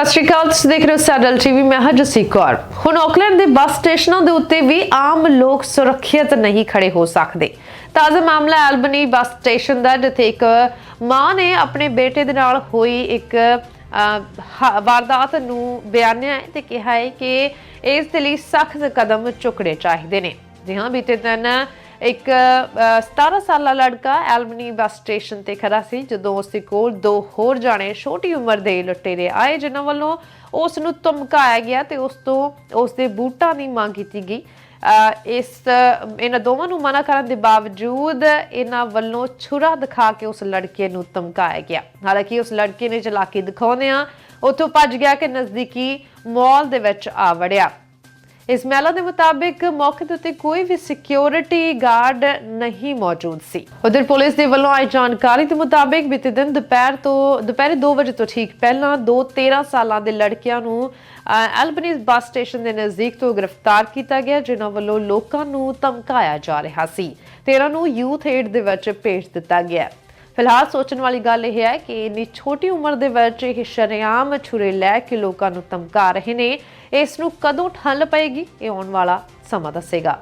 ਸਤਿ ਸ਼੍ਰੀ ਅਕਾਲ ਤੁਸੀਂ ਦੇਖ ਰਹੇ ਹੋ ਸੈਡਲ ਟੀਵੀ ਮੈਂ ਹਾਂ ਜਸੀ ਕੌਰ। ਹੁਣ ਆਕਲੈਂਡ ਦੇ ਬੱਸ ਸਟੇਸ਼ਨਾਂ ਦੇ ਉੱਤੇ ਵੀ ਆਮ ਲੋਕ ਸੁਰੱਖਿਅਤ ਨਹੀਂ ਖੜੇ ਹੋ ਸਕਦੇ। ਤਾਜ਼ਾ ਮਾਮਲਾ ਐਲਬਨੀ ਬੱਸ ਸਟੇਸ਼ਨ ਦਾ ਜਿੱਥੇ ਇੱਕ ਮਾਂ ਨੇ ਆਪਣੇ ਬੇਟੇ ਦੇ ਨਾਲ ਹੋਈ ਇੱਕ ਅਹ, ਵਾਰਦਾਤ ਨੂੰ ਬਿਆਨਿਆ ਹੈ ਤੇ ਕਿਹਾ ਹੈ ਕਿ ਇਸ ਦੇ ਲਈ ਸਖਤ ਕਦਮ ਚੁੱਕਣੇ ਚਾਹੀਦੇ ਨੇ। ਜੀ ਹਾਂ ਬੀਤੇ ਦਿਨ ਇੱਕ ਅ, 17 ਸਾਲਾ ਲੜਕਾ ਐਲਮਨੀ ਬੱਸ ਸਟੇਸ਼ਨ ਤੇ ਖੜਾ ਸੀ ਜਦੋਂ ਉਸ ਦੇ ਕੋਲ ਦੋ ਹੋਰ ਜਾਣੇ ਛੋਟੀ ਉਮਰ ਦੇ ਲੁਟੇਰੇ ਆਏ ਜਿਨ੍ਹਾਂ ਵੱਲੋਂ ਉਸ ਨੂੰ ਧਮਕਾਇਆ ਗਿਆ ਤੇ ਉਸ ਤੋਂ ਉਸ ਦੇ ਬੂਟਾਂ ਦੀ ਮੰਗ ਕੀਤੀ ਗਈ। ਅ, ਇਸ ਇਹਨਾਂ ਦੋਵਾਂ ਨੂੰ ਮਨਾ ਕਰਨ ਦੇ ਬਾਵਜੂਦ ਇਹਨਾਂ ਵੱਲੋਂ ਛੁਰਾ ਦਿਖਾ ਕੇ ਉਸ ਲੜਕੇ ਨੂੰ ਧਮਕਾਇਆ ਗਿਆ। ਹਾਲਾਂਕਿ ਉਸ ਲੜਕੇ ਨੇ ਚਲਾਕੀ ਦਿਖਾਉਂਦਿਆਂ ਉੱਥੋਂ ਭੱਜ ਗਿਆ ਕਿ ਨਜ਼ਦੀਕੀ ਮਾਲ ਦੇ ਵਿੱਚ ਆ ਵੜਿਆ। ਇਸ ਮਹਿਲਾ ਦੇ ਮੁਤਾਬਿਕ ਮੌਕੇ ਦੇ ਉੱਤੇ ਕੋਈ ਵੀ ਸਿਕਿਉਰਿਟੀ ਗਾਰਡ ਨਹੀਂ ਮੌਜੂਦ ਸੀ। ਉਧਰ ਪੁਲਿਸ ਦੇ ਵੱਲੋਂ ਆਈ ਜਾਣਕਾਰੀ ਦੇ ਮੁਤਾਬਿਕ ਬੀਤੇ ਦਿਨ ਦੁਪਹਿਰ ਤੋਂ, ਦੁਪਹਿਰੇ 2 ਵਜੇ ਤੋਂ ਠੀਕ ਪਹਿਲਾਂ ਦੋ 13 ਸਾਲਾਂ ਦੇ ਲੜਕਿਆਂ ਨੂੰ ਐਲਬਨੀਜ਼ ਬੱਸ ਸਟੇਸ਼ਨ ਦੇ ਨਜ਼ਦੀਕ ਤੋਂ ਗ੍ਰਿਫਤਾਰ ਕੀਤਾ ਗਿਆ, ਜਿਨ੍ਹਾਂ ਵੱਲੋਂ ਲੋਕਾਂ ਨੂੰ ਧਮਕਾਇਆ ਜਾ ਰਿਹਾ ਸੀ। ਤੇ ਇਹਨਾਂ ਨੂੰ ਯੂਥ ਏਡ ਦੇ ਵਿੱਚ ਭੇਜ ਦਿੱਤਾ ਗਿਆ। ਫਿਲਹਾਲ ਸੋਚਣ ਵਾਲੀ ਗੱਲ ਇਹ ਹੈ ਕਿ ਇੰਨੀ ਛੋਟੀ ਉਮਰ ਦੇ ਵਿੱਚ ਇਹ ਸ਼ਰੇਆਮ ਛੁਰੇ ਲੈ ਕੇ ਲੋਕਾਂ ਨੂੰ ਧਮਕਾ ਰਹੇ ਨੇ। ਇਸ ਨੂੰ ਕਦੋਂ ਠੱਲ ਪਏਗੀ, ਇਹ ਆਉਣ ਵਾਲਾ ਸਮਾਂ ਦੱਸੇਗਾ।